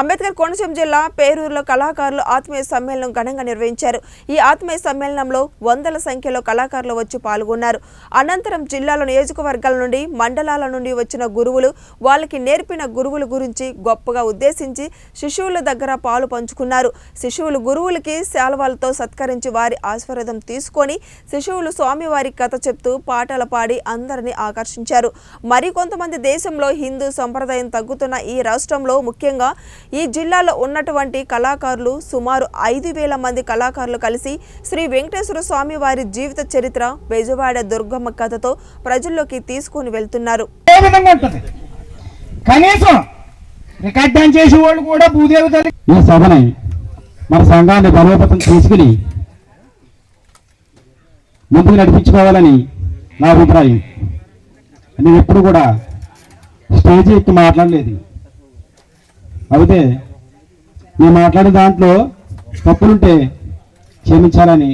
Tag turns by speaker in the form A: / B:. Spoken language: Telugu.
A: అంబేద్కర్ కోనసీమ జిల్లా పేరూరులో కళాకారులు ఆత్మీయ సమ్మేళనం ఘనంగా నిర్వహించారు. ఈ ఆత్మీయ సమ్మేళనంలో వందల సంఖ్యలో కళాకారులు వచ్చి పాల్గొన్నారు. అనంతరం జిల్లాలో నియోజకవర్గాల నుండి మండలాల నుండి వచ్చిన గురువులు వాళ్ళకి నేర్పిన గురువుల గురించి గొప్పగా ఉద్దేశించి శిశువుల దగ్గర పాలు పంచుకున్నారు. శిశువులు గురువులకి శాలువాలతో సత్కరించి వారి ఆశీర్వాదం తీసుకొని శిశువులు స్వామివారి కథ చెప్తూ పాటలు పాడి అందరినీ ఆకర్షించారు. మరికొంతమంది దేశంలో హిందూ సంప్రదాయం తగ్గుతున్న ఈ రాష్ట్రంలో ముఖ్యంగా ఈ జిల్లాలో ఉన్నటువంటి కళాకారులు సుమారు ఐదు వేల మంది కళాకారులు కలిసి శ్రీ వెంకటేశ్వర స్వామి వారి జీవిత చరిత్ర బెజవాడ దుర్గమ్మ కథతో ప్రజల్లోకి తీసుకొని వెళ్తున్నారు.
B: ఏ విధంగా ఉంటుంది. కనీసం రికార్డ్ డాన్స్ చేసే వాళ్ళు కూడా భూదేవి తల్లి
C: ఈ సభని మన సంఘాన్ని బలోపేతం తీసుకుని ముందుకు నడిపించుకోవాలని నా అభిప్రాయం. నేను ఎప్పుడు కూడా స్టేజ్ ఎక్కి మాట్లాడలేదు. అయితే నేను మాట్లాడే దాంట్లో తప్పులుంటే క్షమించాలని